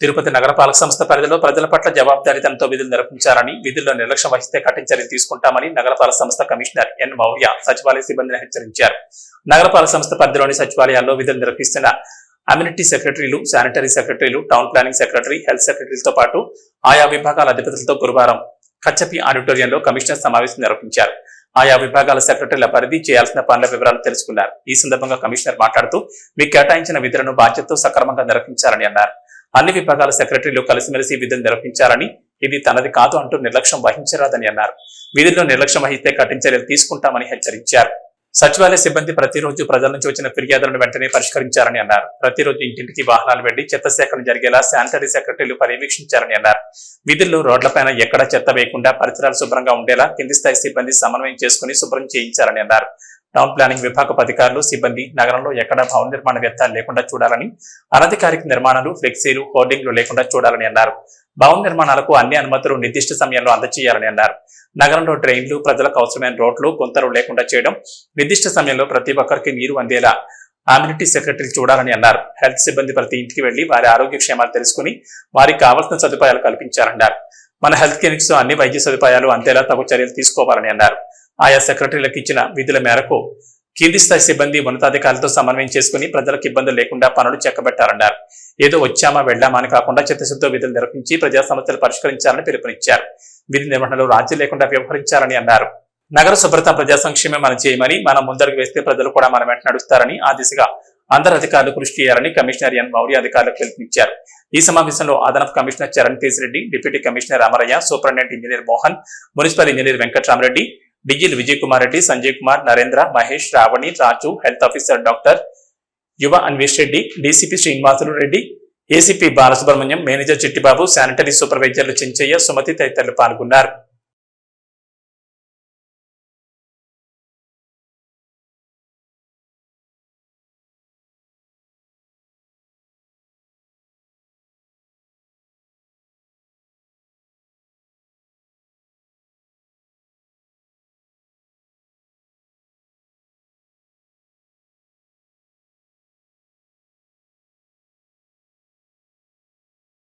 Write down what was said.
తిరుపతి నగరపాలక సంస్థ పరిధిలో ప్రజల పట్ల జవాబుదారీతనంతో విధులు నిర్వహించాలని విధుల్లో నిర్లక్ష్యం వహిస్తే కఠిన చర్యలు తీసుకుంటామని నగరపాలక సంస్థ కమిషనర్ ఎన్ మౌర్య సచివాలయ సిబ్బందిని హెచ్చరించారు. నగరపాలక సంస్థ పరిధిలోని సచివాలయాల్లో విధులు నిర్వహిస్తున్న అమ్యూనిటీ సెక్రటరీలు శానిటరీ సెక్రటరీలు టౌన్ ప్లానింగ్ సెక్రటరీ హెల్త్ సెక్రటరీలతో పాటు ఆయా విభాగాల అధిపతులతో గురువారం కచ్చపి ఆడిటోరియంలో కమిషనర్ సమావేశం నిర్వహించారు. ఆయా విభాగాల సెక్రటరీల పరిధి చేయాల్సిన పనుల వివరాలు తెలుసుకున్నారు. ఈ సందర్భంగా కమిషనర్ మాట్లాడుతూ మీకు కేటాయించిన విధులను బాధ్యతతో సక్రమంగా నిర్వహించాలని అన్నారు. అన్ని విభాగాల సెక్రటరీలు కలిసిమెలిసి విధులు నిర్వహించారని ఇది తనది కాదు అంటూ నిర్లక్ష్యం వహించరాదని అన్నారు. విధుల్లో నిర్లక్ష్యం వహిస్తే కఠిన చర్యలు తీసుకుంటామని హెచ్చరించారు. సచివాలయ సిబ్బంది ప్రతిరోజు ప్రజల నుంచి వచ్చిన ఫిర్యాదులను వెంటనే పరిష్కరించారని అన్నారు. ప్రతిరోజు ఇంటింటికి వాహనాలు వెళ్ళి చెత్త సేకరణ జరిగేలా శానిటరీ సెక్రటరీలు పర్యవేక్షించారని అన్నారు. విధుల్లో రోడ్లపైన ఎక్కడ చెత్త వేయకుండా పరిసరాలు శుభ్రంగా ఉండేలా కింది స్థాయి సిబ్బంది సమన్వయం చేసుకుని శుభ్రం చేయించారని అన్నారు. టౌన్ ప్లానింగ్ విభాగ అధికారులు సిబ్బంది నగరంలో ఎక్కడ భవన నిర్మాణ వ్యర్థాలు లేకుండా చూడాలని అనధికారిక నిర్మాణాలు ఫ్లెక్సీలు హోర్డింగ్లు లేకుండా చూడాలని అన్నారు. భవన నిర్మాణాలకు అన్ని అనుమతులు నిర్దిష్ట సమయంలో అందజేయాలని అన్నారు. నగరంలో డ్రైన్లు ప్రజలకు అవసరమైన రోడ్లు గుంతలు లేకుండా చేయడం నిర్దిష్ట సమయంలో ప్రతి ఒక్కరికి నీరు అందేలా అమ్యూనిటీ సెక్రటరీ చూడాలని అన్నారు. హెల్త్ సిబ్బంది ప్రతి ఇంటికి వెళ్ళి వారి ఆరోగ్య క్షేమాలు తెలుసుకుని వారికి కావాల్సిన సదుపాయాలు కల్పించారన్నారు మన హెల్త్ క్లినిక్స్లో అన్ని వైద్య సదుపాయాలు అందేలా తగు చర్యలు తీసుకోవాలని అన్నారు. ఆయా సెక్రటరీలకు ఇచ్చిన విధుల మేరకు కింది స్థాయి సిబ్బంది ఉన్నతాధికారులతో సమన్వయం చేసుకుని ప్రజలకు ఇబ్బందులు లేకుండా పనులు చెక్కబెట్టారన్నారు ఏదో వచ్చామా వెళ్ళామా అని కాకుండా చిత్తశుద్ధితో విధులు నిర్వహించి ప్రజా సమస్యలు పరిష్కరించాలని పిలుపునిచ్చారు. విధి నిర్వహణలో రాజీ లేకుండా వ్యవహరించాలని అన్నారు. నగర శుభ్రత ప్రజా సంక్షేమం మనం చేయమని మనం ముందరకు వేస్తే ప్రజలు కూడా మన వెంట నడుస్తారని ఆ దిశగా అందరు అధికారులు కృషి చేయాలని కమిషనర్ ఎన్ మౌర్య అధికారులకు పిలుపునిచ్చారు. ఈ సమావేశంలో అదనపు commissioner Charan Reddy deputy commissioner Amarayya superintendent engineer Mohan municipal engineer Venkatramareddy diesel Vijay Kumar Reddy Sanjay Kumar Narendra Mahesh రావణి Raju health officer doctor Yuva Anvesh Reddy DCP Srinivasulu Reddy ACP Balasubrahmanyam manager Chittibabu sanitary సూపర్వైజర్లు Chenchaiah Sumathi తదితరులు పాల్గొన్నారు.